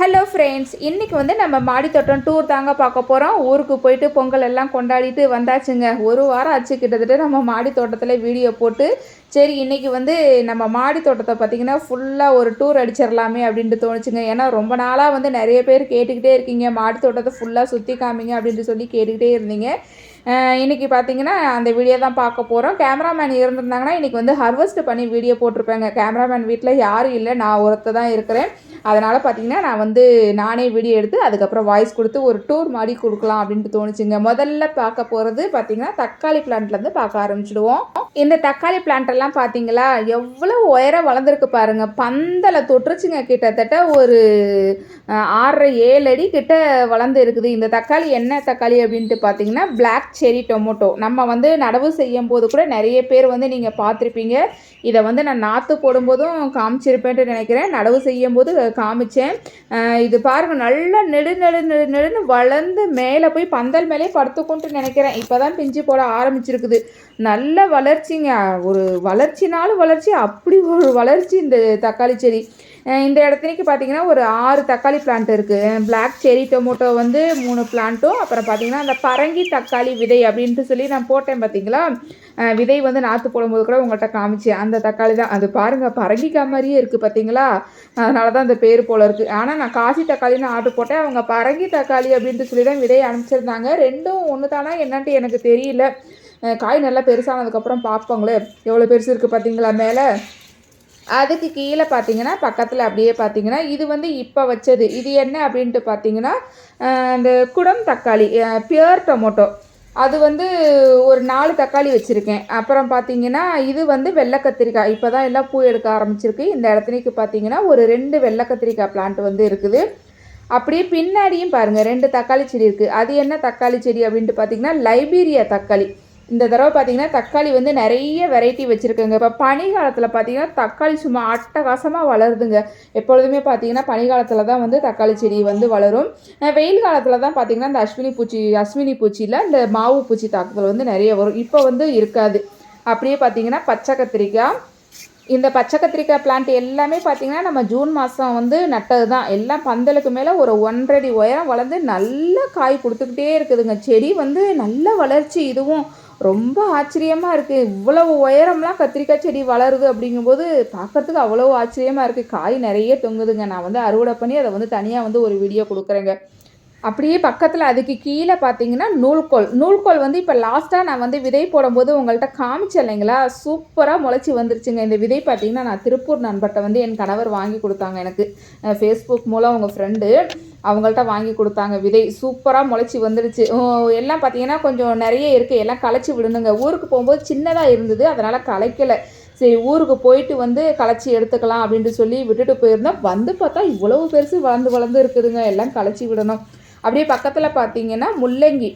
Hello friends இன்றைக்கி வந்து நம்ம மாடித்தோட்டம் டூர் தாங்க பார்க்க போகிறோம் ஊருக்கு போயிட்டு பொங்கல் எல்லாம் கொண்டாடிட்டு வந்தாச்சுங்க. ஒரு வாரம் ஆச்சு கிட்டத்தட்ட நம்ம மாடி தோட்டத்தில் வீடியோ போட்டு. சரி இன்றைக்கி வந்து நம்ம மாடி தோட்டத்தை பார்த்திங்கன்னா ஃபுல்லாக ஒரு டூர் அடிச்சிடலாமே அப்படின்ட்டு தோணுச்சுங்க. ஏன்னா ரொம்ப நாளாக வந்து நிறைய பேர் கேட்டுக்கிட்டே இருக்கீங்க. மாடி தோட்டத்தை ஃபுல்லாக சுற்றி காமிங்க அப்படின்ட்டு சொல்லி கேட்டுக்கிட்டே இருந்தீங்க. இன்றைக்கி பார்த்தீங்கன்னா அந்த வீடியோ தான் பார்க்க போகிறோம் கேமராமேன் இருந்திருந்தாங்கன்னா இன்றைக்கி வந்து ஹர்வெஸ்ட் பண்ணி வீடியோ போட்டிருப்பேங்க. கேமராமேன் வீட்டில் யாரும் இல்லை. நான் ஒருத்த தான் இருக்கிறேன். அதனால் பார்த்தீங்கன்னா நான் வந்து நானே வீடியோ எடுத்து அதுக்கப்புறம் வாய்ஸ் கொடுத்து ஒரு டூர் மாதிரி கொடுக்கலாம் அப்படின்ட்டு தோணுச்சுங்க. முதல்ல பார்க்க போகிறது பார்த்திங்கன்னா தக்காளி பிளான்ட்லேருந்து பார்க்க ஆரம்பிச்சிடுவோம். இந்த தக்காளி பிளான்ட்டெல்லாம் பார்த்தீங்களா எவ்வளோ உயரம் வளர்ந்துருக்கு பாருங்கள் பந்தலை தொட்டுருச்சுங்க கிட்டத்தட்ட ஒரு ஆறரை ஏழு அடி கிட்ட வளர்ந்து இருக்குது. இந்த தக்காளி என்ன தக்காளி அப்படின்ட்டு பார்த்தீங்கன்னா பிளாக் செரி டொமேட்டோ நம்ம வந்து நடவு செய்யும் போது கூட நிறைய பேர் வந்து நீங்கள் பார்த்துருப்பீங்க. இதை வந்து நான் நாற்று போடும்போதும் காமிச்சிருப்பேன்ட்டு நினைக்கிறேன். நடவு செய்யும் போது காமிச்சேன். இது பாருங்க நல்லா நெடு நெடு நெடு நெடுன்னு வளர்ந்து மேலே போய் பந்தல் மேலே படுத்துக்கொண்டு நினைக்கிறேன். இப்போ தான் பிஞ்சு போட ஆரம்பிச்சிருக்குது. நல்ல வளர்ச்சிங்க. ஒரு வளர்ச்சினாலும் வளர்ச்சி அப்படி ஒரு வளர்ச்சி இந்த தக்காளி செடி. இந்த இடத்துக்கு பார்த்தீங்கன்னா ஒரு ஆறு தக்காளி பிளான்ட் இருக்குது பிளாக் செரி டொமோட்டோ வந்து மூணு பிளான்ட்டும் அப்புறம் பார்த்தீங்கன்னா அந்த பரங்கி தக்காளி விதை அப்படின்ட்டு சொல்லி நான் போட்டேன் பார்த்தீங்களா விதை வந்து நாற்று போடும்போது கூட உங்கள்கிட்ட காமிச்சேன் அந்த தக்காளி தான். அது பாருங்கள் பரங்கிக்காய் மாதிரியே இருக்குது பார்த்தீங்களா அதனால தான் அந்த பேர் போல் இருக்குது ஆனால் நான் காசி தக்காளின்னு ஆர்டர் போட்டேன். அவங்க பரங்கி தக்காளி அப்படின்ட்டு சொல்லி தான் விதையை அனுப்பிச்சிருந்தாங்க. ரெண்டும் ஒன்று தானா என்னன்ட்டு எனக்கு தெரியல. காய் நல்லா பெருசானதுக்கப்புறம் பார்ப்போங்களே எவ்வளோ பெருசு இருக்குது பார்த்தீங்களா மேலே? அதுக்கு கீழே பார்த்தீங்கன்னா பக்கத்தில் அப்படியே பார்த்தீங்கன்னா இது வந்து இப்போ வச்சது. இது என்ன அப்படின்ட்டு பார்த்தீங்கன்னா இந்த குடம் தக்காளி பியர் டொமேட்டோ அது வந்து ஒரு நாலு தக்காளி வச்சுருக்கேன். அப்புறம் பார்த்தீங்கன்னா இது வந்து வெள்ளை கத்திரிக்காய் இப்போ தான் எல்லாம் பூ எடுக்க ஆரம்பிச்சிருக்கு. இந்த இடத்துலைக்கு பார்த்தீங்கன்னா ஒரு ரெண்டு வெள்ளை கத்திரிக்காய் பிளான்ட் வந்து இருக்குது. அப்படியே பின்னாடியும் பாருங்கள் ரெண்டு தக்காளி செடி இருக்குது அது என்ன தக்காளி செடி அப்படின்ட்டு பார்த்தீங்கன்னா லைபீரியா தக்காளி. இந்த தடவை பார்த்திங்கன்னா தக்காளி வந்து நிறைய வெரைட்டி வச்சுருக்குங்க. இப்போ பனி காலத்தில் பார்த்தீங்கன்னா தக்காளி சும்மா அட்டகாசமாக வளருதுங்க. எப்பொழுதுமே பார்த்திங்கன்னா பனி காலத்தில் தான் வந்து தக்காளி செடி வந்து வளரும். வெயில் காலத்தில் தான் பார்த்தீங்கன்னா இந்த அஸ்வினி பூச்சி அஸ்வினி பூச்சியில் இந்த மாவு பூச்சி தாக்குதல் வந்து நிறைய வரும். இப்போ வந்து இருக்காது. அப்படியே பார்த்தீங்கன்னா பச்சை கத்திரிக்காய் இந்த பச்சை கத்திரிக்காய் பிளான்ட் எல்லாமே பார்த்திங்கன்னா நம்ம ஜூன் மாதம் வந்து நட்டது தான் எல்லாம் பந்தலுக்கு மேலே ஒரு ஒன்றரை உயரம் வளர்ந்து நல்லா காய் கொடுத்துக்கிட்டே இருக்குதுங்க. செடி வந்து நல்ல வளர்ச்சி இதுவும் ரொம்ப ஆச்சரியமாக இருக்குது இவ்வளவு உயரம்லாம் கத்திரிக்காய் செடி வளருது அப்படிங்கும்போது பார்க்குறதுக்கு அவ்வளோ ஆச்சரியமாக இருக்குது காய் நிறைய தொங்குதுங்க. நான் வந்து அறுவடை பண்ணி அதை வந்து தனியாக வந்து ஒரு வீடியோ கொடுக்குறேங்க. அப்படியே பக்கத்தில் அதுக்கு கீழே பார்த்தீங்கன்னா நூல்கோல். நூல்கோல் வந்து இப்போ லாஸ்ட்டாக நான் வந்து விதை போடும்போது உங்கள்கிட்ட காமிச்சேன் இல்லைங்களா? சூப்பராக முளைச்சி வந்துருச்சுங்க. இந்த விதை பார்த்தீங்கன்னா நான் திருப்பூர் நண்பர்கிட்ட வந்து என் கணவர் வாங்கி கொடுத்தாங்க எனக்கு. ஃபேஸ்புக் மூலம் உங்கள் ஃப்ரெண்டு அவங்கள்ட்ட வாங்கி கொடுத்தாங்க. விதை சூப்பராக முளைச்சி வந்துடுச்சு. எல்லாம் பார்த்தீங்கன்னா கொஞ்சம் நிறைய இருக்குது எல்லாம் களைச்சி விடணுங்க. ஊருக்கு போகும்போது சின்னதாக இருந்தது. அதனால் களைக்கலை. சரி ஊருக்கு போயிட்டு வந்து களைச்சி எடுத்துக்கலாம் அப்படின்ட்டு சொல்லி விட்டுட்டு போயிருந்தோம். வந்து பார்த்தா இவ்வளவு பெருசு வளர்ந்து வளர்ந்து இருக்குதுங்க. எல்லாம் களைச்சி விடணும். அப்படியே பக்கத்தில் பார்த்தீங்கன்னா முள்ளங்கி.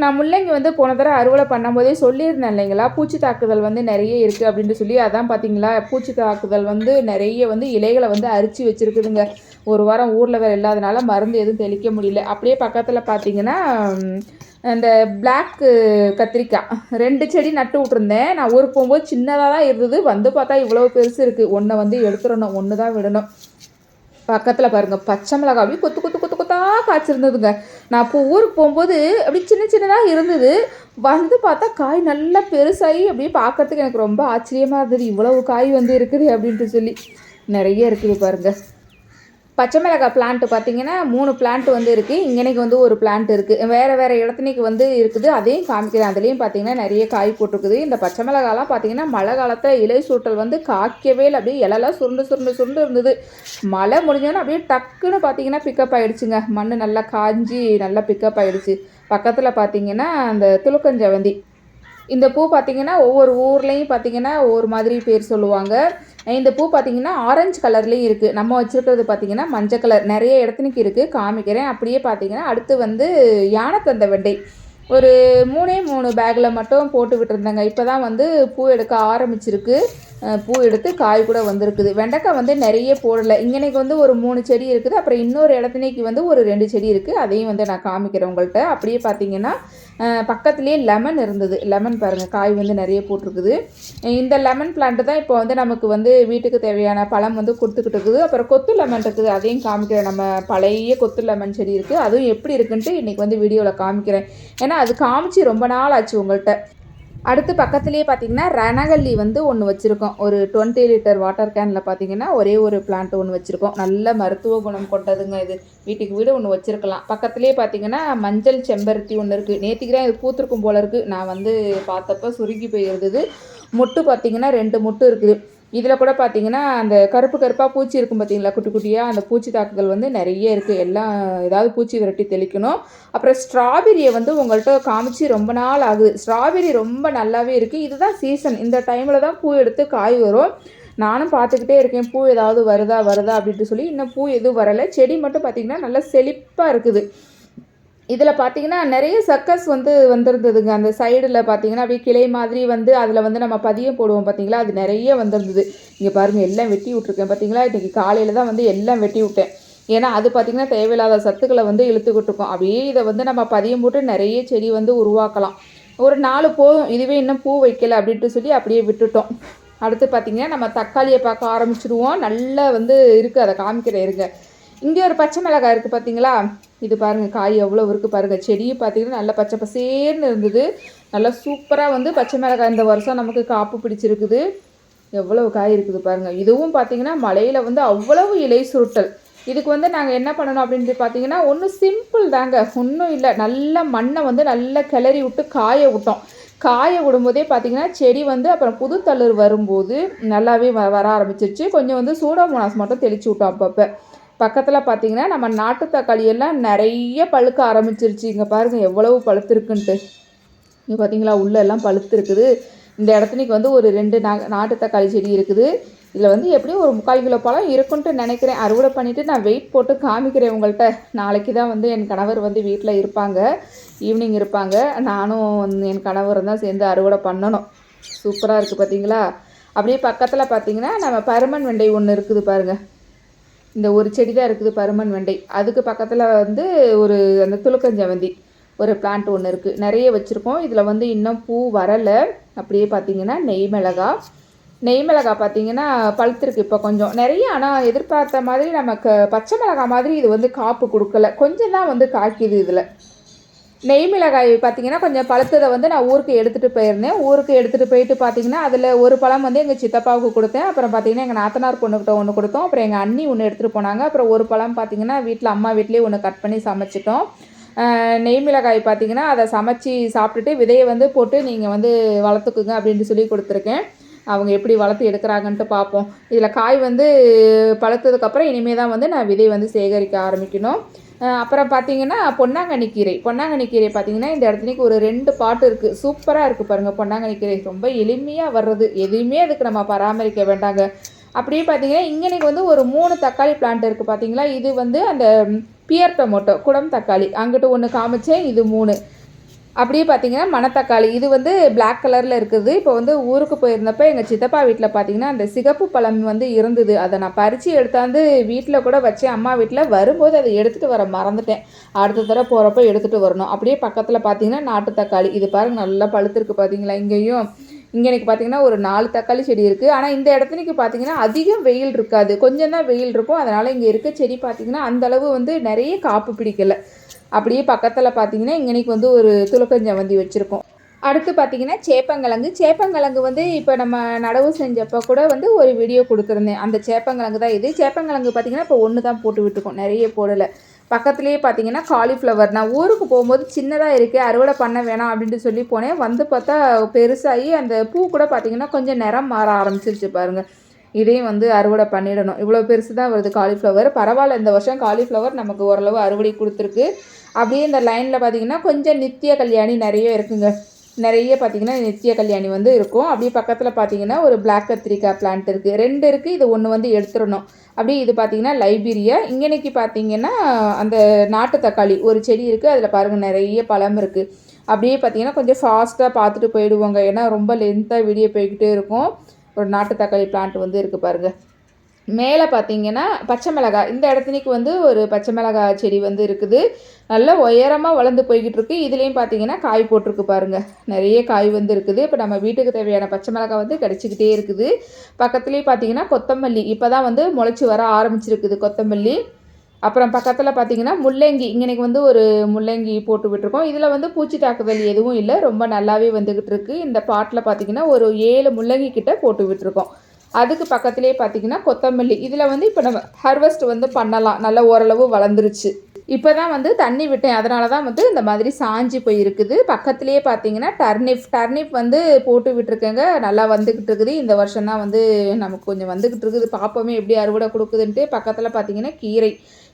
நான் முள்ளங்கி வந்து போன தடவை அறுவடை பண்ணும்போதே சொல்லியிருந்தேன் இல்லைங்களா? பூச்சி தாக்குதல் வந்து நிறைய இருக்குது அப்படின்ட்டு சொல்லி. அதான் பார்த்தீங்களா பூச்சி தாக்குதல் வந்து நிறைய வந்து இலைகளை வந்து அரிச்சு வச்சுருக்குதுங்க. ஒரு வாரம் ஊரில் வேறு இல்லாதனால மருந்து எதுவும் தெளிக்க முடியல. அப்படியே பக்கத்தில் பார்த்தீங்கன்னா அந்த பிளாக் கத்திரிக்காய். ரெண்டு செடி நட்டு விட்ருந்தேன் நான் ஊருக்கு போகும்போது சின்னதாக தான் இருந்தது. வந்து பார்த்தா இவ்வளோ பெருசு இருக்குது ஒன்றை வந்து எடுத்துடணும். ஒன்று தான் விடணும். பக்கத்தில் பாருங்கள் பச்சை மிளகாய் அப்படியே கொத்து கொத்து கொத்து கொத்தா காய்ச்சிருந்ததுங்க. நான் இப்போ ஊருக்கு போகும்போது அப்படி சின்ன சின்னதாக இருந்தது. வந்து பார்த்தா காய் நல்லா பெருசாகி அப்படியே பார்க்கறதுக்கு எனக்கு ரொம்ப ஆச்சரியமாக இருந்தது. இவ்வளவு காய் வந்து இருக்குது அப்படின்ட்டு சொல்லி. நிறைய இருக்குது பாருங்கள் பச்சை மிளகாய் பிளான்ட் பார்த்தீங்கன்னா மூணு பிளான்ட் வந்து இருக்குது இங்கனைக்கு வந்து ஒரு பிளான்ட் இருக்குது வேறு வேறு இடத்துனைக்கு வந்து இருக்குது. அதையும் காமிக்கிறேன். அதுலேயும் பார்த்தீங்கன்னா நிறைய காய் போட்டிருக்குது. இந்த பச்சை மிளகாலாம் பார்த்தீங்கன்னா மழை காலத்தில் இலை சூட்டல் வந்து காய்க்கவே இல்லை. அப்படியே இலெல்லாம் சுருண்டு சுருண்டு சுருண்டு இருந்தது. மழை முடிஞ்சோன்னா அப்படியே டக்குன்னு பார்த்தீங்கன்னா பிக்கப் ஆகிடுச்சுங்க மண் நல்லா காஞ்சி நல்லா பிக்கப் ஆகிடுச்சு பக்கத்தில் பார்த்தீங்கன்னா அந்த துளுக்கஞ்சவந்தி இந்த பூ பார்த்தீங்கன்னா ஒவ்வொரு ஊர்லேயும் பார்த்தீங்கன்னா ஒவ்வொரு மாதிரி பேர் சொல்லுவாங்க. இந்த பூ பார்த்தீங்கன்னா ஆரஞ்சு கலர்லேயும் இருக்குது நம்ம வச்சுருக்கிறது பார்த்திங்கன்னா மஞ்சள் கலர் நிறைய இடத்துக்கு இருக்குது காமிக்கிறேன். அப்படியே பார்த்தீங்கன்னா அடுத்து வந்து யானைத்தந்த வெண்டை. ஒரு மூணே மூணு பேக்கில் மட்டும் போட்டு விட்டுருந்தேங்க. இப்போ தான் வந்து பூ எடுக்க ஆரம்பிச்சிருக்கு. பூ எடுத்து காய் கூட வந்திருக்குது. வெண்டைக்காய் வந்து நிறைய போடலை. இங்கனைக்கு வந்து ஒரு மூணு செடி இருக்குது. அப்புறம் இன்னொரு இடத்துனைக்கு வந்து ஒரு ரெண்டு செடி இருக்குது அதையும் வந்து நான் காமிக்கிறேன் உங்கள்கிட்ட அப்படியே பார்த்தீங்கன்னா பக்கத்துலேயே லெமன் இருந்தது. லெமன் பாருங்கள் காய் வந்து நிறைய போட்டிருக்குது. இந்த லெமன் பிளான்ட் தான் இப்போ வந்து நமக்கு வந்து வீட்டுக்கு தேவையான பழம் வந்து கொடுத்துக்கிட்டு இருக்குது. அப்புறம் கொத்து லெமன் இருக்குது. அதையும் காமிக்கிறேன். நம்ம பழைய கொத்து லெமன் செடி இருக்குது அதுவும் எப்படி இருக்குன்ட்டு இன்றைக்கி வந்து வீடியோவில் காமிக்கிறேன். ஏன்னா அது காமிச்சு ரொம்ப நாள் ஆச்சு உங்கள்கிட்ட அடுத்து பக்கத்துலேயே பார்த்தீங்கன்னா ரணகல்லி வந்து ஒன்று வச்சுருக்கோம். ஒரு டுவெண்ட்டி லிட்டர் வாட்டர் கேனில் பார்த்தீங்கன்னா ஒரே ஒரு பிளான்ட் ஒன்று வச்சுருக்கோம். நல்ல மருத்துவ குணம் கொண்டதுங்க இது. வீட்டுக்கு வீடு ஒன்று வச்சுருக்கலாம். பக்கத்துலேயே பார்த்தீங்கன்னா மஞ்சள் செம்பருத்தி ஒன்று இருக்குது நேற்றுக்கு தான் இது பூத்திருக்கும் போல இருக்குது நான் வந்து பார்த்தப்ப சுருங்கி போயிருந்தது. மொட்டு பார்த்தீங்கன்னா ரெண்டு மொட்டு இருக்குது. இதில் கூட பார்த்தீங்கன்னா அந்த கருப்பு கருப்பாக பூச்சி இருக்கும் பார்த்தீங்களா குட்டி குட்டியாக அந்த பூச்சி தாக்குதல் வந்து நிறைய இருக்குது எல்லாம் ஏதாவது பூச்சி விரட்டி தெளிக்கணும். அப்புறம் ஸ்ட்ராபெரியை வந்து உங்கள்கிட்ட காமிச்சு ரொம்ப நாள் ஆகுது. ஸ்ட்ராபெரி ரொம்ப நல்லாவே இருக்குது இதுதான் சீசன் இந்த டைமில் தான் பூ எடுத்து காய் வரும். நானும் பார்த்துக்கிட்டே இருக்கேன். பூ ஏதாவது வருதா வருதா அப்படின்ட்டு சொல்லி இன்னும் பூ எதுவும் வரலை. செடி மட்டும் பார்த்திங்கன்னா நல்லா செழிப்பாக இருக்குது. இதில் பார்த்தீங்கன்னா நிறைய சர்க்கஸ் வந்து வந்திருந்ததுங்க. அந்த சைடில் பார்த்தீங்கன்னா அப்படியே கிளை மாதிரி வந்து அதில் வந்து நம்ம பதியம் போடுவோம் பார்த்தீங்களா? அது நிறைய வந்திருந்தது. இங்கே பாருங்கள் எல்லாம் வெட்டி விட்ருக்கேன் பார்த்தீங்களா? இன்றைக்கி காலையில் தான் வந்து எல்லாம் வெட்டி விட்டேன். ஏன்னா அது பார்த்திங்கன்னா தேவையில்லாத சத்துக்களை வந்து இழுத்துக்கிட்டு இருக்கும் அப்படியே இதை வந்து நம்ம பதியம் போட்டு நிறைய செடி வந்து உருவாக்கலாம். ஒரு நாலு போதும் இதுவே இன்னும் பூ வைக்கலை அப்படின்ட்டு சொல்லி அப்படியே விட்டுட்டோம். அடுத்து பார்த்திங்கன்னா நம்ம தக்காளியை பார்க்க ஆரம்பிச்சிடுவோம். நல்லா வந்து இருக்குது அதை காமிக்கிறேன் இருங்க. இங்கே ஒரு பச்சை மிளகாய் இருக்குது பார்த்தீங்களா இது பாருங்கள் காய் எவ்வளோ இருக்குது பாருங்கள் செடியும் பார்த்தீங்கன்னா நல்லா பச்சை பசேர்னு இருந்தது. நல்லா சூப்பராக வந்து பச்சை மிளகாய் இந்த வருஷம் நமக்கு காப்பு பிடிச்சிருக்குது. எவ்வளவு காய் இருக்குது பாருங்கள் இதுவும் பார்த்தீங்கன்னா மலையில் வந்து அவ்வளவு இலை சுருட்டல். இதுக்கு வந்து நாங்கள் என்ன பண்ணணும் அப்படின்ட்டு பார்த்தீங்கன்னா ஒன்றும் சிம்பிள் தாங்க. ஒன்றும் இல்லை. நல்ல மண்ணை வந்து நல்லா கிளறி விட்டு காய விட்டோம். காய விடும்போதே பார்த்தீங்கன்னா செடி வந்து அப்புறம் புது தளிர் வரும்போது நல்லாவே வ வர ஆரம்பிச்சிருச்சு. கொஞ்சம் வந்து சூடோமோனாஸ் மட்டும் தெளிச்சு விட்டோம் அப்பப்போ. பக்கத்தில் பார்த்தீங்கன்னா நம்ம நாட்டு தக்காளி எல்லாம் நிறைய பழுக்க ஆரம்பிச்சிருச்சு. இங்கே பாருங்கள் எவ்வளவு பழுத்திருக்குன்ட்டு. இங்கே பார்த்தீங்களா உள்ள எல்லாம் பழுத்து இருக்குது இந்த இடத்துக்கு வந்து ஒரு ரெண்டு நா நாட்டு தக்காளி செடி இருக்குது. இதில் வந்து எப்படியும் ஒரு முக்கால் கிலோ பழம் இருக்குன்ட்டு நினைக்கிறேன். அறுவடை பண்ணிவிட்டு நான் வெயிட் போட்டு காமிக்கிறேன் உங்கள்கிட்ட நாளைக்கு தான் வந்து என் கணவர் வந்து வீட்டில் இருப்பாங்க. ஈவினிங் இருப்பாங்க. நானும் என் கணவர் தான் சேர்ந்து அறுவடை பண்ணணும். சூப்பராக இருக்குது பார்த்தீங்களா அப்படியே பக்கத்தில் பார்த்தீங்கன்னா நம்ம பருமன் வெண்டை ஒன்று இருக்குது பாருங்கள் இந்த ஒரு செடி தான் இருக்குது பருமன் வெண்டை. அதுக்கு பக்கத்தில் வந்து ஒரு அந்த துளுக்கஞ்சவந்தி ஒரு பிளான்ட் ஒன்று இருக்குது நிறைய வச்சுருக்கோம். இதில் வந்து இன்னும் பூ வரலை. அப்படியே பார்த்தீங்கன்னா நெய் மிளகா. நெய் மிளகா பார்த்தீங்கன்னா பழுத்திருக்கு இப்போ கொஞ்சம். நிறைய ஆனால் எதிர்பார்த்த மாதிரி நமக்கு பச்சை மிளகா மாதிரி இது வந்து காப்பு கொடுக்கல. கொஞ்சம் தான் வந்து காய்க்குது இதில். நெய் மிளகாய் பார்த்தீங்கன்னா கொஞ்சம் பழுத்ததை வந்து நான் ஊருக்கு எடுத்துகிட்டு போயிருந்தேன். ஊருக்கு எடுத்துகிட்டு போயிட்டு பார்த்தீங்கன்னா அதில் ஒரு பழம் வந்து எங்கள் சித்தப்பாவுக்கு கொடுத்தேன். அப்புறம் பார்த்தீங்கன்னா எங்கள் நாத்தனார் பொண்ணுக்கிட்ட ஒன்று கொடுத்தோம். அப்புறம் எங்கள் அண்ணி ஒன்று எடுத்துகிட்டு போனாங்க. அப்புறம் ஒரு பழம் பார்த்தீங்கன்னா வீட்டில் அம்மா வீட்லேயே ஒன்று கட் பண்ணி சமைச்சிட்டோம். நெய் மிளகாய் பார்த்தீங்கன்னா அதை சமைச்சு சாப்பிட்டுட்டு விதையை வந்து போட்டு நீங்கள் வந்து வளர்த்துக்குங்க அப்படின்ட்டு சொல்லி கொடுத்துருக்கேன். அவங்க எப்படி வளர்த்து எடுக்கிறாங்கன்ட்டு பார்ப்போம் இதில் காய் வந்து பழுத்ததுக்கப்புறம் இனிமேல் தான் வந்து நான் விதை வந்து சேகரிக்க ஆரம்பிக்கணும். அப்புறம் பார்த்தீங்கன்னா பொன்னாங்கண்ணி கீரை. பொன்னாங்கண்ணி கீரை பார்த்தீங்கன்னா இந்த இடத்துலைக்கு ஒரு ரெண்டு பாட்டு இருக்குது சூப்பராக இருக்குது பாருங்கள் பொன்னாங்கண்ணி கீரை ரொம்ப எளிமையாக வர்றது. எதுவுமே அதுக்கு நம்ம பராமரிக்க வேண்டாங்க. அப்படியே பார்த்தீங்கன்னா இங்கனைக்கு வந்து ஒரு மூணு தக்காளி பிளான்ட் இருக்குது பார்த்தீங்களா இது வந்து அந்த பியர் டொமேட்டோ குடம் தக்காளி. அங்கிட்டு ஒன்று காமிச்சேன் இது மூணு. அப்படியே பார்த்தீங்கன்னா மணத்தக்காளி. இது வந்து பிளாக் கலரில் இருக்குது. இப்போ வந்து ஊருக்கு போயிருந்தப்போ எங்கள் சித்தப்பா வீட்டில் பார்த்தீங்கன்னா அந்த சிகப்பு பழம் வந்து இருந்தது. அதை நான் பறித்து எடுத்தாந்து வீட்டில் கூட வச்சேன். அம்மா வீட்டில் வரும்போது அதை எடுத்துகிட்டு வர மறந்துட்டேன். அடுத்த தடவை போகிறப்ப எடுத்துகிட்டு வரணும். அப்படியே பக்கத்தில் பார்த்தீங்கன்னா நாட்டு தக்காளி. இது பாருங்க நல்லா பழுத்திருக்கு பார்த்தீங்களா? இங்கேயும் இங்கே எனக்கு பார்த்தீங்கன்னா ஒரு நாலு தக்காளி செடி இருக்குது ஆனால் இந்த இடத்துக்கு பார்த்தீங்கன்னா அதிகம் வெயில் இருக்காது. கொஞ்சம் தான் வெயில் இருக்கும். அதனால் இங்கே இருக்க செடி பார்த்தீங்கன்னா அந்தளவு வந்து நிறைய காப்பு பிடிக்கல. அப்படியே பக்கத்தில் பார்த்தீங்கன்னா இங்கனைக்கு வந்து ஒரு துளக்கஞ்சவந்தி வச்சுருக்கோம். அடுத்து பார்த்தீங்கன்னா சேப்பங்கிழங்கு. சேப்பங்கிழங்கு வந்து இப்போ நம்ம நடவு செஞ்சப்போ கூட வந்து ஒரு வீடியோ கொடுத்துருந்தேன். அந்த சேப்பங்கிழங்கு தான் இது. சேப்பங்கிழங்கு பார்த்தீங்கன்னா இப்போ ஒன்று தான் போட்டு விட்டுருக்கோம். நிறைய போடலை. பக்கத்துலேயே பார்த்தீங்கன்னா காலிஃப்ளவர் நான் ஊருக்கு போகும்போது சின்னதாக இருக்குது அறுவடை பண்ண வேணாம் அப்படின்ட்டு சொல்லி போனேன். வந்து பார்த்தா பெருசாகி அந்த பூ கூட பார்த்தீங்கன்னா கொஞ்சம் நிறம் மாற ஆரம்பிச்சிருச்சு பாருங்கள் இதையும் வந்து அறுவடை பண்ணிடணும். இவ்வளோ பெருசு தான் வருது காலிஃப்ளவர் பரவாயில்ல இந்த வருஷம் காலிஃப்ளவர் நமக்கு ஓரளவு அறுவடை கொடுத்துருக்கு. அப்படியே இந்த லைனில் பார்த்தீங்கன்னா கொஞ்சம் நித்திய கல்யாணி நிறைய இருக்குங்க. நிறைய பார்த்திங்கன்னா நித்திய கல்யாணி வந்து இருக்கும். அப்படியே பக்கத்தில் பார்த்தீங்கன்னா ஒரு பிளாக் கத்திரிக்காய் பிளான்ட் இருக்குது ரெண்டு இருக்குது இது ஒன்று வந்து எடுத்துடணும். அப்படியே இது பார்த்தீங்கன்னா லைபீரியா. இங்கனைக்கு பார்த்தீங்கன்னா அந்த நாட்டு தக்காளி ஒரு செடி இருக்குது அதில் பாருங்கள் நிறைய பழம் இருக்குது அப்படியே பார்த்தீங்கன்னா கொஞ்சம் ஃபாஸ்ட்டாக பார்த்துட்டு போயிடுவோங்க. ஏன்னா ரொம்ப லென்த்தாக வீடியோ போய்கிட்டே இருக்கும். ஒரு நாட்டு தக்காளி பிளான்ட் வந்து இருக்குது பாருங்கள் மேலே பார்த்தீங்கன்னா பச்சை மிளகாய். இந்த இடத்துனிக்கு வந்து ஒரு பச்சை மிளகாய் செடி வந்து இருக்குது. நல்ல உயரமாக வளர்ந்து போய்கிட்டு இருக்கு. இதுலேயும் பார்த்தீங்கன்னா காய் போட்டிருக்கு பாருங்கள் நிறைய காய் வந்து இருக்குது. இப்போ நம்ம வீட்டுக்கு தேவையான பச்சை மிளகாய் வந்து கிடச்சிக்கிட்டே இருக்குது. பக்கத்துலேயே பார்த்தீங்கன்னா கொத்தமல்லி. இப்போ தான் வந்து முளைச்சி வர ஆரம்பிச்சிருக்குது கொத்தமல்லி. அப்புறம் பக்கத்தில் பார்த்தீங்கன்னா முள்ளங்கி இங்கனைக்கு வந்து ஒரு முள்ளங்கி போட்டு விட்டுருக்கோம். இதில் வந்து பூச்சி தாக்குதல் எதுவும் இல்லை. ரொம்ப நல்லாவே வந்துக்கிட்டு இருக்கு. இந்த பாட்டில் பார்த்தீங்கன்னா ஒரு ஏழு முள்ளங்கி கிட்ட போட்டு விட்டுருக்கோம். அதுக்கு பக்கத்துலேயே பார்த்தீங்கன்னா கொத்தமல்லி. இதில் வந்து இப்போ நம்ம ஹார்வெஸ்ட் வந்து பண்ணலாம். நல்லா ஓரளவு வளர்ந்துருச்சு. இப்போ தான் வந்து தண்ணி விட்டேன். அதனால தான் வந்து இந்த மாதிரி சாஞ்சி போயிருக்குது. பக்கத்துலேயே பார்த்தீங்கன்னா டர்னிப் டர்னிப் வந்து போட்டு விட்டுருக்கேங்க. நல்லா வந்துக்கிட்டு இருக்குது. இந்த வருஷம் தான் வந்து நமக்கு கொஞ்சம் வந்துக்கிட்டு இருக்குது. பார்ப்போமே எப்படி அறுவடை கொடுக்குதுன்ட்டு பக்கத்தில் பார்த்தீங்கன்னா கீரை.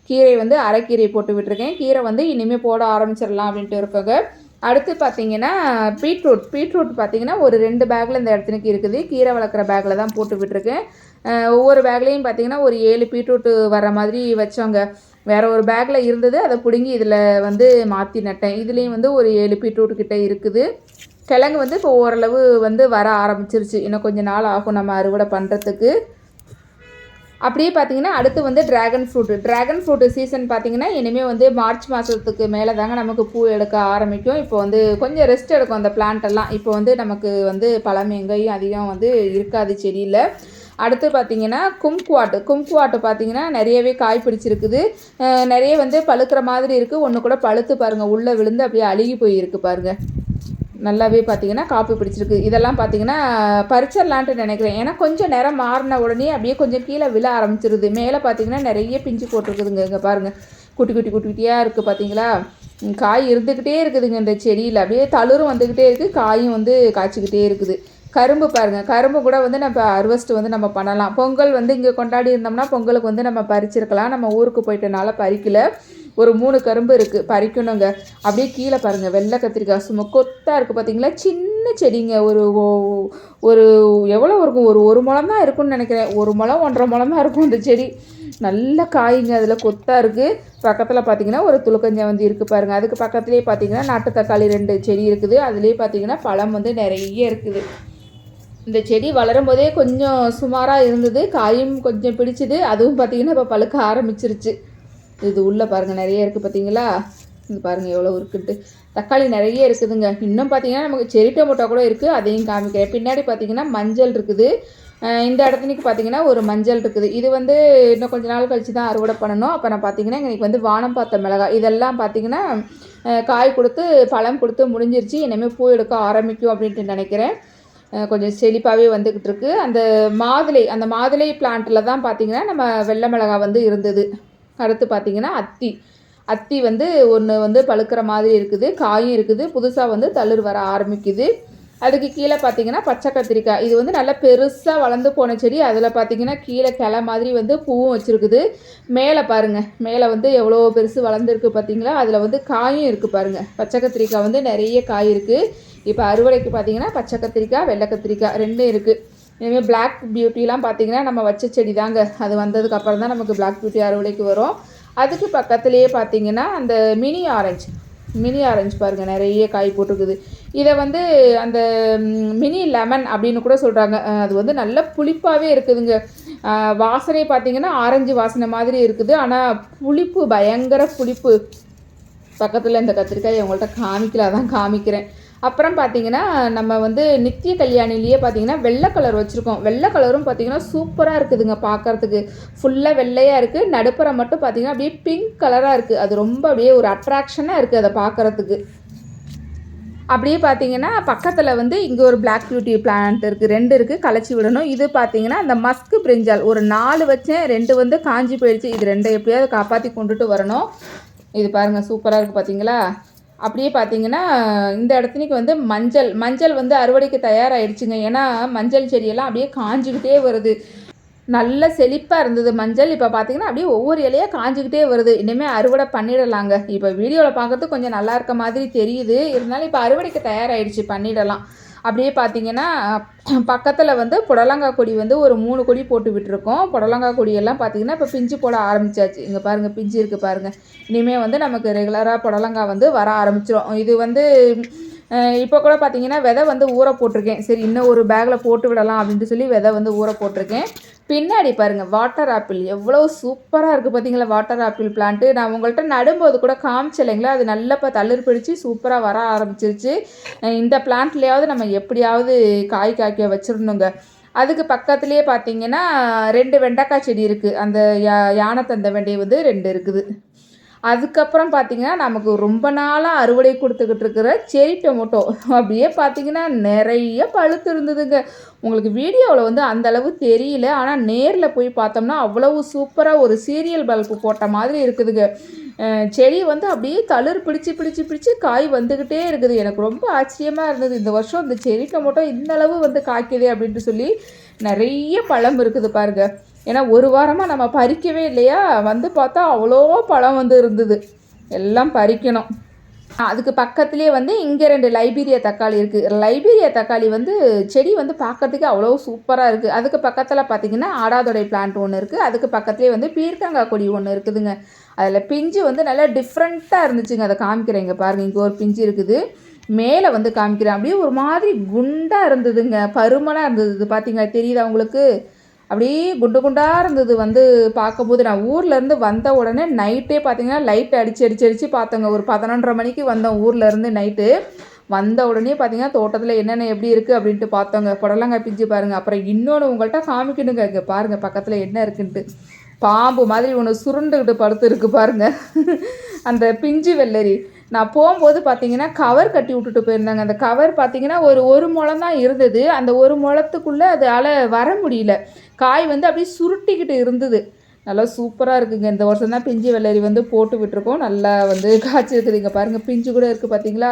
கீரை வந்து அரைக்கீரை போட்டு விட்டுருக்கேன். கீரை வந்து இனிமேல் போட ஆரம்பிச்சிடலாம் அப்படின்ட்டு இருக்காங்க. அடுத்து பார்த்தீங்கன்னா பீட்ரூட். பீட்ரூட் பார்த்தீங்கன்னா ஒரு ரெண்டு பேக்கில் இந்த இடத்துக்கு இருக்குது. கீரை வளர்க்குற பேக்கில் தான் போட்டு விட்டுருக்கேன். ஒவ்வொரு பேக்லேயும் பார்த்தீங்கன்னா ஒரு ஏழு பீட்ரூட்டு வர மாதிரி வச்சோங்க. வேறு ஒரு பேக்கில் இருந்தது. அதை பிடுங்கி இதில் வந்து மாற்றி நட்டேன். இதுலேயும் வந்து ஒரு ஏழு பீட்ரூட் கிட்டே இருக்குது. கிழங்கு வந்து இப்போ ஓரளவு வந்து வர ஆரம்பிச்சிருச்சு. இன்னும் கொஞ்சம் நாள் ஆகும் நம்ம அறுவடை பண்ணுறதுக்கு அப்படியே பார்த்தீங்கன்னா அடுத்து வந்து dragon fruit dragon fruit season பார்த்தீங்கன்னா இனிமேல் வந்து மார்ச் மாதத்துக்கு மேலே தாங்க நமக்கு பூ எடுக்க ஆரம்பிக்கும். இப்போ வந்து கொஞ்சம் ரெஸ்ட் எடுக்கும் அந்த பிளான்ட்டெல்லாம் இப்போ வந்து நமக்கு வந்து பழம் எங்கேயும் அதிகம் வந்து இருக்காது செடியில். அடுத்து பார்த்தீங்கன்னா கும்குவாட்டு கும்குவாட்டு பார்த்தீங்கன்னா நிறையவே காய் பிடிச்சிருக்குது. நிறைய வந்து பழுக்கிற மாதிரி இருக்குது ஒன்று கூட பழுத்து பாருங்கள் உள்ளே விழுந்து அப்படியே அழுகி போயிருக்கு பாருங்கள் நல்லாவே பார்த்தீங்கன்னா காப்பி பிடிச்சிருக்கு. இதெல்லாம் பார்த்தீங்கன்னா பறிச்சிடலான்ட்டு நினைக்கிறேன். ஏன்னா கொஞ்சம் நேரம் மாறின உடனே அப்படியே கொஞ்சம் கீழே விழ ஆரம்பிச்சிருது. மேலே பார்த்தீங்கன்னா நிறைய பிஞ்சு போட்டிருக்குதுங்க. இங்கே பாருங்கள் குட்டி குட்டி குட்டி குட்டியாக இருக்குது பார்த்தீங்களா காய் இருந்துக்கிட்டே இருக்குதுங்க இந்த செடியில். அப்படியே தளிரும் வந்துக்கிட்டே இருக்குது காயும் வந்து காய்ச்சிக்கிட்டே இருக்குது. கரும்பு பாருங்க. கரும்பு கூட வந்து நம்ம அறுவஸ்ட் வந்து நம்ம பண்ணலாம். பொங்கல் வந்து இங்கே கொண்டாடி இருந்தோம்னா பொங்கலுக்கு வந்து நம்ம பறிச்சிருக்கலாம். நம்ம ஊருக்கு போயிட்டனால பறிக்கல. ஒரு மூணு கரும்பு இருக்குது பறிக்கணுங்க. அப்படியே கீழே பாருங்கள் வெள்ளை கத்திரிக்காய் சும்மா கொத்தாக இருக்குது பார்த்தீங்களா சின்ன செடிங்க. ஒரு ஓ- ஒரு எவ்வளோ இருக்கும்? ஒரு ஒரு முழம் தான் இருக்கும்னு நினைக்கிறேன். ஒரு முழம் ஒன்றரை முழம் தான் இருக்கும் அந்த செடி. நல்ல காய்ங்க. அதில் கொத்தாக இருக்குது பக்கத்தில் பார்த்தீங்கன்னா ஒரு துளுக்கஞ்சாவந்தி இருக்குது பாருங்கள் அதுக்கு பக்கத்துலேயே பார்த்தீங்கன்னா நாட்டு தக்காளி ரெண்டு செடி இருக்குது. அதுலேயே பார்த்தீங்கன்னா பழம் வந்து நிறைய இருக்குது. இந்த செடி வளரும் போதே கொஞ்சம் சுமாராக இருந்தது. காயும் கொஞ்சம் பிடிச்சிது. அதுவும் பார்த்தீங்கன்னா இப்போ பழுக்க ஆரம்பிச்சிருச்சு. இது உள்ளே பாருங்கள் நிறைய இருக்குது பார்த்தீங்களா இது பாருங்கள் எவ்வளோ இருக்குன்ட்டு. தக்காளி நிறைய இருக்குதுங்க. இன்னும் பார்த்தீங்கன்னா நமக்கு செரி டொமேட்டோ கூட இருக்குது அதையும் காமிக்கிறேன். பின்னாடி பார்த்தீங்கன்னா மஞ்சள் இருக்குது. இந்த இடத்துக்கு பார்த்தீங்கன்னா ஒரு மஞ்சள் இருக்குது. இது வந்து இன்னும் கொஞ்ச நாள் கழிச்சு தான் அறுவடை பண்ணணும். அப்போ நான் பார்த்தீங்கன்னா இன்றைக்கி வந்து வானம் பார்த்த மிளகாய். இதெல்லாம் பார்த்தீங்கன்னா காய் கொடுத்து பழம் கொடுத்து முடிஞ்சிருச்சு. இனிமேல் பூ எடுக்க ஆரம்பிக்கும் அப்படின்ட்டு நினைக்கிறேன். கொஞ்சம் செழிப்பாகவே வந்துக்கிட்டு இருக்கு அந்த மாதுளை அந்த மாதுளை பிளான்ட்டில் தான் பார்த்தீங்கன்னா நம்ம வெள்ளை மிளகாய் வந்து இருந்தது. அடுத்து பார்த்தீங்கன்னா அத்தி. அத்தி வந்து ஒன்று வந்து பழுக்கிற மாதிரி இருக்குது காயும் இருக்குது புதுசாக வந்து தளிர் வர ஆரம்பிக்குது. அதுக்கு கீழே பார்த்தீங்கன்னா பச்சை கத்திரிக்காய். இது வந்து நல்லா பெருசாக வளர்ந்து போன செடி. அதில் பார்த்தீங்கன்னா கீழே கிளை மாதிரி வந்து பூவும் வச்சுருக்குது. மேலே பாருங்கள் மேலே வந்து எவ்வளோ பெருசு வளர்ந்துருக்கு பார்த்தீங்களா அதில் வந்து காயும் இருக்குது பாருங்கள் பச்சை கத்திரிக்காய் வந்து நிறைய காய் இருக்குது இப்போ அறுவடைக்கு பார்த்தீங்கன்னா பச்சை கத்திரிக்காய் வெள்ளை கத்திரிக்காய் ரெண்டும் இருக்குது இனிமேல் பிளாக் பியூட்டிலாம் பார்த்தீங்கன்னா நம்ம வச்ச செடி தாங்க அது வந்ததுக்கப்புறம் தான் நமக்கு பிளாக் பியூட்டி அறுவடைக்கு வரும். அதுக்கு பக்கத்துலேயே பார்த்தீங்கன்னா அந்த மினி ஆரஞ்சு மினி ஆரஞ்சு பாருங்கள் நிறைய காய் போட்டிருக்குது. இதை வந்து அந்த மினி லெமன் அப்படின்னு கூட சொல்கிறாங்க அது வந்து நல்ல புளிப்பாகவே இருக்குதுங்க. வாசனை பார்த்தீங்கன்னா ஆரஞ்சு வாசனை மாதிரி இருக்குது. ஆனால் புளிப்பு பயங்கர புளிப்பு. பக்கத்தில் இந்த கத்திரிக்காய் உங்கள்கிட்ட காமிக்கலாதான் காமிக்கிறேன். அப்புறம் பார்த்தீங்கன்னா நம்ம வந்து நித்திய கல்யாணிலேயே பார்த்தீங்கன்னா வெள்ளை கலர் வச்சுருக்கோம். வெள்ளை கலரும் பார்த்தீங்கன்னா சூப்பராக இருக்குதுங்க பார்க்கறதுக்கு ஃபுல்லாக வெள்ளையாக இருக்குது நடுப்புற மட்டும் பார்த்தீங்கன்னா அப்படியே பிங்க் கலராக இருக்குது அது ரொம்ப அப்படியே ஒரு அட்ராக்ஷனாக இருக்குது அதை பார்க்கறதுக்கு அப்படியே பார்த்தீங்கன்னா பக்கத்தில் வந்து இங்கே ஒரு பிளாக் பியூட்டி பிளான்ட் இருக்குது ரெண்டு இருக்குது களைச்சி விடணும். இது பார்த்தீங்கன்னா அந்த மஸ்க் பிரிஞ்சால் ஒரு நாலு வச்சேன் ரெண்டு வந்து காஞ்சி போயிடுச்சு இது ரெண்டை எப்படியாவது காப்பாற்றி கொண்டுட்டு வரணும். இது பாருங்கள் சூப்பராக இருக்குது பார்த்தீங்களா அப்படியே பார்த்தீங்கன்னா இந்த இடத்துக்கு வந்து மஞ்சள் மஞ்சள் வந்து அறுவடைக்கு தயாராகிடுச்சுங்க ஏன்னா மஞ்சள் செடியெல்லாம் அப்படியே காஞ்சிக்கிட்டே வருது. நல்ல செழிப்பாக இருந்தது மஞ்சள். இப்போ பார்த்தீங்கன்னா அப்படியே ஒவ்வொரு இலையாக காஞ்சிக்கிட்டே வருது. இனிமேல் அறுவடை பண்ணிடலாங்க. இப்போ வீடியோவில் பார்க்கறதுக்கு கொஞ்சம் நல்லா இருக்க மாதிரி தெரியுது. இருந்தாலும் இப்போ அறுவடைக்கு தயாராகிடுச்சு பண்ணிடலாம். அப்படியே பார்த்தீங்கன்னா பக்கத்தில் வந்து புடலங்காய் கொடி வந்து ஒரு மூணு கொடி போட்டு விட்டுருக்கோம். புடலங்காய் கொடியெல்லாம் பார்த்தீங்கன்னா இப்போ பிஞ்சு போட ஆரம்பிச்சாச்சு. இங்கே பாருங்கள் பிஞ்சு இருக்குது பாருங்கள் இனிமேல் வந்து நமக்கு ரெகுலராக புடலங்காய் வந்து வர ஆரம்பிச்சிடும் இது வந்து இப்போ கூட பார்த்தீங்கன்னா விதை வந்து ஊற போட்டிருக்கேன். சரி இன்னும் ஒரு பேக்கில் போட்டு விடலாம் அப்படின்ட்டு சொல்லி விதை வந்து ஊற போட்டிருக்கேன். பின்னாடி பாருங்கள் வாட்டர் ஆப்பிள் எவ்வளோ சூப்பராக இருக்குது பார்த்தீங்களா வாட்டர் ஆப்பிள் பிளான்ட்டு நான் உங்கள்கிட்ட நடும்போது கூட காமிச்ச இல்லைங்களா அது நல்லா இப்போ தளிர் பிடிச்சி சூப்பராக வர ஆரம்பிச்சிருச்சு. இந்த பிளான்ட்லேயாவது நம்ம எப்படியாவது காய் காய்க்க வச்சிடணுங்க அதுக்கு பக்கத்துலேயே பார்த்தீங்கன்னா ரெண்டு வெண்டைக்காய் செடி இருக்குது அந்த யா யானை தந்த வெண்டை வந்து ரெண்டு இருக்குது. அதுக்கப்புறம் பார்த்தீங்கன்னா நமக்கு ரொம்ப நாளாக அறுவடை கொடுத்துக்கிட்டு இருக்கிற செரி டொமோட்டோ. அப்படியே பார்த்தீங்கன்னா நிறைய பழுத்து இருந்ததுங்க. உங்களுக்கு வீடியோவில் வந்து அந்தளவு தெரியல. ஆனால் நேரில் போய் பார்த்தோம்னா அவ்வளவு சூப்பராக ஒரு சீரியல் பல்பு போட்ட மாதிரி இருக்குதுங்க. செடி வந்து அப்படியே தளிர் பிடிச்சி பிடிச்சி பிடிச்சி காய் வந்துக்கிட்டே இருக்குது. எனக்கு ரொம்ப ஆச்சரியமாக இருந்தது. இந்த வருஷம் இந்த செரி டொமோட்டோ இந்தளவு வந்து காய்க்குதே அப்படின்ட்டு சொல்லி நிறைய பழம் இருக்குது பாருங்கள் ஏன்னா ஒரு வாரமாக நம்ம பறிக்கவே இல்லையா? வந்து பார்த்தா அவ்வளோ பழம் வந்து இருந்தது. எல்லாம் பறிக்கணும். அதுக்கு பக்கத்துலேயே வந்து இங்கே ரெண்டு லைபீரியா தக்காளி இருக்குது லைபீரியா தக்காளி வந்து செடி வந்து பார்க்கறதுக்கு அவ்வளோ சூப்பராக இருக்குது அதுக்கு பக்கத்தில் பார்த்திங்கன்னா ஆடாதொடை பிளான்ட் ஒன்று இருக்குது அதுக்கு பக்கத்துலேயே வந்து பீர்க்கங்காய் கொடி ஒன்று இருக்குதுங்க. அதில் பிஞ்சு வந்து நல்லா டிஃப்ரெண்ட்டாக இருந்துச்சுங்க. அதை காமிக்கிறேங்க பாருங்கள் இங்கே ஒரு பிஞ்சு இருக்குது. மேலே வந்து காமிக்கிறேன். அப்படியே ஒரு மாதிரி குண்டாக இருந்ததுங்க. பருமனாக இருந்தது. பார்த்தீங்களா தெரியுதா உங்களுக்கு? அப்படியே குண்டு குண்டாக இருந்தது வந்து பார்க்கும்போது. நான் ஊர்லேருந்து வந்த உடனே நைட்டே பார்த்தீங்கன்னா லைட் அடிச்சு அடிச்சு அடித்து பார்த்தோங்க. ஒரு பதினொன்றரை மணிக்கு வந்தோம் ஊர்லேருந்து நைட்டு வந்த உடனே பார்த்தீங்கன்னா தோட்டத்தில் என்னென்ன எப்படி இருக்குது அப்படின்ட்டு பார்த்தோங்க. புடலங்காய் பிஞ்சு பாருங்கள் அப்புறம் இன்னொன்று உங்கள்கிட்ட காமிக்கணுங்க. இங்கே பாருங்கள் பக்கத்தில் என்ன இருக்குன்ட்டு. பாம்பு மாதிரி ஒன்று சுருண்டுக்கிட்டு படுத்து இருக்கு பாருங்கள் அந்த பிஞ்சு வெள்ளரி. நான் போகும்போது பார்த்தீங்கன்னா கவர் கட்டி விட்டுட்டு போயிருந்தாங்க. அந்த கவர் பார்த்தீங்கன்னா ஒரு ஒரு முளம் தான் இருந்தது. அந்த ஒரு முழத்துக்குள்ளே அதால் வர முடியல. காய் வந்து அப்படியே சுருட்டிக்கிட்டு இருந்தது. நல்லா சூப்பராக இருக்குங்க. இந்த வருஷம் தான் பிஞ்சு வெள்ளரி வந்து போட்டு விட்டுருக்கோம். நல்லா வந்து காய்ச்சிருக்குதுங்க பாருங்கள் பிஞ்சு கூட இருக்குது பார்த்தீங்களா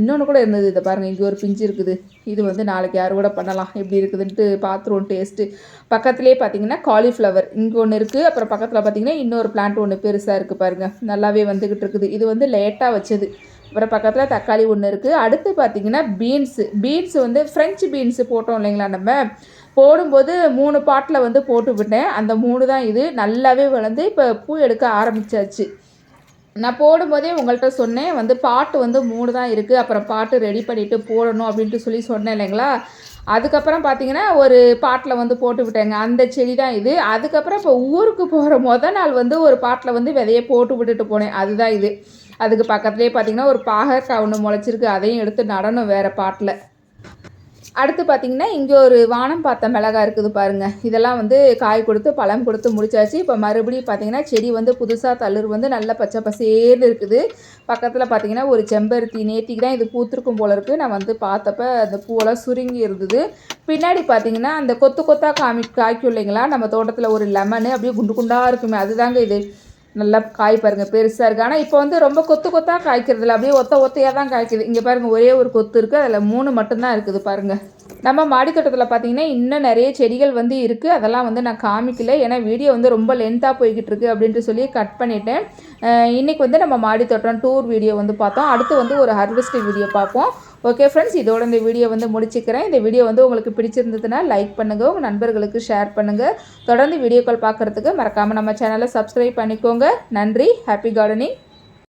இன்னொன்று கூட இருந்தது. இதை பாருங்கள் இங்கே ஒரு பிஞ்சு இருக்குது. இது வந்து நாளைக்கு யார் கூட பண்ணலாம் எப்படி இருக்குதுன்ட்டு பார்த்துருவோம் டேஸ்ட்டு பக்கத்துலேயே பார்த்தீங்கன்னா காலிஃப்ளவர் இங்கே ஒன்று இருக்குது அப்புறம் பக்கத்தில் பார்த்தீங்கன்னா இன்னொரு பிளான்ட் ஒன்று பெருசாக இருக்குது பாருங்கள் நல்லாவே வந்துக்கிட்டு இருக்குது. இது வந்து லேட்டாக வச்சது. அப்புறம் பக்கத்தில் தக்காளி ஒன்று இருக்குது அடுத்து பார்த்தீங்கன்னா பீன்ஸு பீன்ஸ் வந்து ஃப்ரெஞ்சு பீன்ஸு போட்டோம் இல்லைங்களா நம்ம? போடும்போது மூணு பாட்டில் வந்து போட்டு விட்டேன். அந்த மூணு தான் இது. நல்லாவே வளர்ந்து இப்போ பூ எடுக்க ஆரம்பிச்சாச்சு. நான் போடும்போதே உங்கள்கிட்ட சொன்னேன் வந்து பாட்டு வந்து மூணு தான் இருக்குது அப்புறம் பாட்டு ரெடி பண்ணிவிட்டு போடணும் அப்படின்ட்டு சொல்லி சொன்னேன் இல்லைங்களா? அதுக்கப்புறம் பார்த்தீங்கன்னா ஒரு பாட்டில் வந்து போட்டு விட்டேங்க. அந்த செடி தான் இது. அதுக்கப்புறம் இப்போ ஊருக்கு போகிற முத நாள் வந்து ஒரு பாட்டில் வந்து விதைய போட்டு விட்டுட்டு போனேன். அதுதான் இது. அதுக்கு பக்கத்துலேயே பார்த்தீங்கன்னா ஒரு பாகற்காய் ஒன்று முளைச்சிருக்கு. அதையும் எடுத்து நடணும் வேறு பாட்டில். அடுத்து பார்த்தீங்கன்னா இங்கே ஒரு வானம் பார்த்த மிளகா இருக்குது பாருங்கள் இதெல்லாம் வந்து காய் கொடுத்து பழம் கொடுத்து முடிச்சாச்சு. இப்போ மறுபடியும் பார்த்தீங்கன்னா செடி வந்து புதுசாக தளிர் வந்து நல்ல பச்சை பசேர்னு இருக்குது. பக்கத்தில் பார்த்தீங்கன்னா ஒரு செம்பருத்தி நேத்திக்கு தான் இது பூத்திருக்கும் போல இருக்குது நான் வந்து பார்த்தப்ப அந்த பூவெல்லாம் சுருங்கி இருந்தது. பின்னாடி பார்த்தீங்கன்னா அந்த கொத்து கொத்தாக காமி காய்க்கும் இல்லைங்களா? நம்ம தோட்டத்தில் ஒரு லெமனு அப்படியே குண்டு குண்டாக இருக்குமே அதுதாங்க இது. நல்லா காய் பாருங்கள் பெருசாக இருக்குது ஆனால் இப்போ வந்து ரொம்ப கொத்து கொத்தாக காய்க்கிறது இல்லை அப்படியே ஒத்த ஒத்தையாக தான் காய்க்குது. இங்கே பாருங்கள் ஒரே ஒரு கொத்து இருக்குது அதில் மூணு மட்டும்தான் இருக்குது பாருங்கள் நம்ம மாடித்தோட்டத்தில் பார்த்தீங்கன்னா இன்னும் நிறைய செடிகள் வந்து இருக்குது அதெல்லாம் வந்து நான் காமிக்கல. ஏன்னா வீடியோ வந்து ரொம்ப லென்த்தாக போய்கிட்டு இருக்கு அப்படின்ட்டு சொல்லி கட் பண்ணிட்டேன். இன்றைக்கி வந்து நம்ம மாடித்தோட்டம் டூர் வீடியோ வந்து பார்த்தோம். அடுத்து வந்து ஒரு ஹார்வெஸ்ட் வீடியோ பார்ப்போம். ஓகே ஃப்ரெண்ட்ஸ் இதோட இந்த வீடியோ வந்து முடிச்சுக்கிறேன். இந்த வீடியோ வந்து உங்களுக்கு பிடிச்சிருந்ததுன்னா லைக் பண்ணுங்கள் உங்கள் நண்பர்களுக்கு ஷேர் பண்ணுங்கள் தொடர்ந்து வீடியோக்கள் பார்க்குறதுக்கு மறக்காமல் நம்ம சேனலை சப்ஸ்கிரைப் பண்ணிக்கோங்க. நன்றி. Happy gardening